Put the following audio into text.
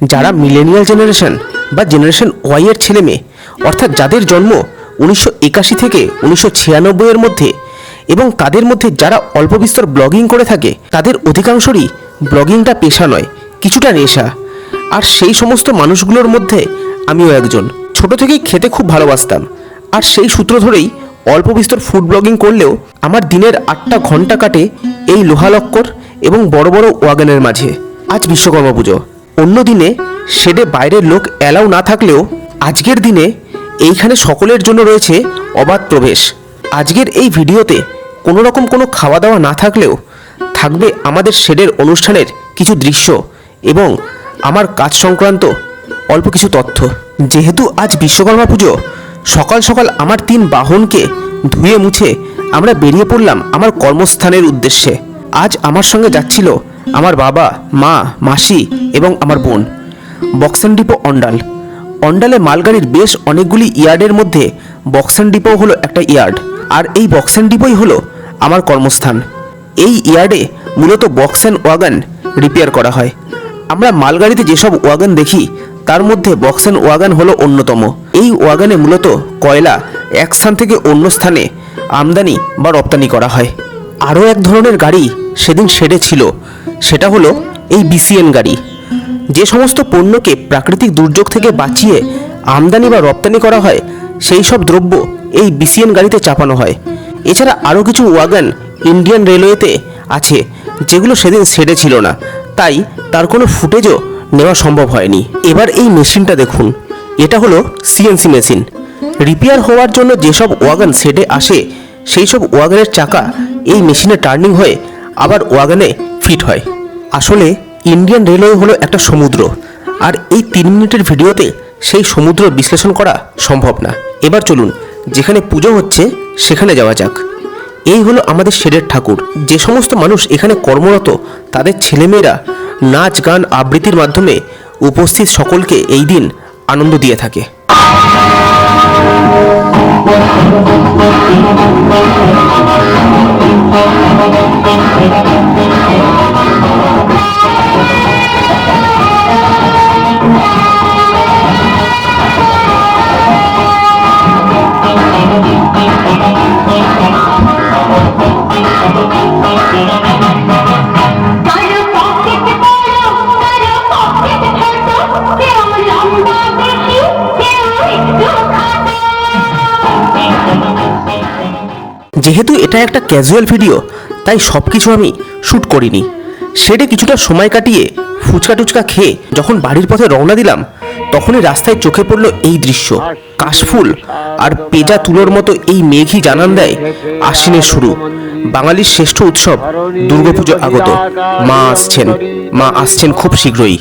যারা millennial generation বা generation Y এর ছেলে মেয়ে, অর্থাৎ যাদের জন্ম উনিশশো একাশি থেকে উনিশশো ছিয়ানব্বই এর মধ্যে এবং তাদের মধ্যে যারা অল্প বিস্তর ব্লগিং করে থাকে, তাদের অধিকাংশরই ব্লগিংটা পেশা নয়, কিছুটা নেশা। আর সেই সমস্ত মানুষগুলোর মধ্যে আমিও একজন। ছোট থেকেই খেতে খুব ভালোবাসতাম। আর সেই সূত্র ধরেই অল্প বিস্তর ফুড ব্লগিং করলেও আমার দিনের আটটা ঘণ্টা কাটে এই লোহালক্কর এবং বড় বড় ওয়াগানের মাঝে। আজ বিশ্বকর্মা পুজো। অন্য দিনে শেডে বাইরের লোক অ্যালাউ না থাকলেও আজকের দিনে এইখানে সকলের জন্য রয়েছে অবাধ প্রবেশ। আজকের এই ভিডিওতে কোনো রকম কোনো খাওয়া দাওয়া না থাকলেও থাকবে আমাদের শেডের অনুষ্ঠানের কিছু দৃশ্য এবং আমার কাজ সংক্রান্ত অল্প কিছু তথ্য। যেহেতু আজ বিশ্বকর্মা পুজো, সকাল সকাল আমার তিন বাহনকে ধুয়ে মুছে আমরা বেরিয়ে পড়লাম আমার কর্মস্থানের উদ্দেশ্যে। আজ আমার সঙ্গে যাচ্ছিল আমার বাবা, মা, মাসি এবং আমার বোন। বক্সান ডিপো অন্ডাল। অন্ডালে মালগাড়ির বেশ অনেকগুলি ইয়ার্ডের মধ্যে বক্সান ডিপো হলো একটা ইয়ার্ড, আর এই বক্সান ডিপোই হলো আমার কর্মস্থান। এই ইয়ার্ডে মূলত বক্স অ্যান্ড ওয়াগান রিপেয়ার করা হয়। আমরা মালগাড়িতে যেসব ওয়াগান দেখি, তার মধ্যে বক্স অ্যান্ড ওয়াগান হলো অন্যতম। এই ওয়াগানে মূলত কয়লা এক স্থান থেকে অন্য স্থানে আমদানি বা রপ্তানি করা হয়। আরও এক ধরনের গাড়ি সেদিন শেডে ছিল সেটা হলো এই বিসিএন গাড়ি। যে সমস্ত পণ্যকে প্রাকৃতিক দুর্যোগ থেকে বাঁচিয়ে আমদানি বা রপ্তানি করা হয়, সেই সব দ্রব্য এই বিসিএন গাড়িতে চাপানো হয়। এছাড়া আরও কিছু ওয়াগান ইন্ডিয়ান রেলওয়েতে আছে, যেগুলো সেদিন সেরে ছিল না। তাই তার কোনো ফুটেজও নেওয়া সম্ভব হয়নি। এবার এই মেশিনটা দেখুন। এটা হলো সিএনসি মেশিন। রিপেয়ার হওয়ার জন্য যেসব ওয়াগান সেটে আসে, সেই সব ওয়াগানের চাকা এই মেশিনে টার্নিং হয়ে আবার ওয়াগানে ফিট হয়। আসলে ইন্ডিয়ান রেলওয়ে হলো একটা সমুদ্র, আর এই তিন মিনিটের ভিডিওতে সেই সমুদ্র বিশ্লেষণ করা সম্ভব না। এবার চলুন, যেখানে পুজো হচ্ছে সেখানে যাওয়া যাক। এই হলো আমাদের শেরের ঠাকুর। যে সমস্ত মানুষ এখানে কর্মরত, তাদের ছেলেমেয়েরা নাচ, গান, আবৃত্তির মাধ্যমে উপস্থিত সকলকে এই দিন আনন্দ দিয়ে থাকে। যেহেতু এটা একটা ক্যাজুয়াল ভিডিও তাই সব কিছু আমি শ্যুট করিনি। শেডে কিছুটা সময় কাটিয়ে ফুচকা টুচকা খেয়ে যখন বাড়ির পথে রওনা দিলাম, তখনই রাস্তায় চোখে পড়ল এই দৃশ্য। কাশফুল আর পেজা তুলোর মতো এই মেঘই জানান দেয় আশ্বিনের শুরু। বাঙালির শ্রেষ্ঠ উৎসব দুর্গাপুজো আগত। মা আসছেন মা আসছেন খুব শীঘ্রই।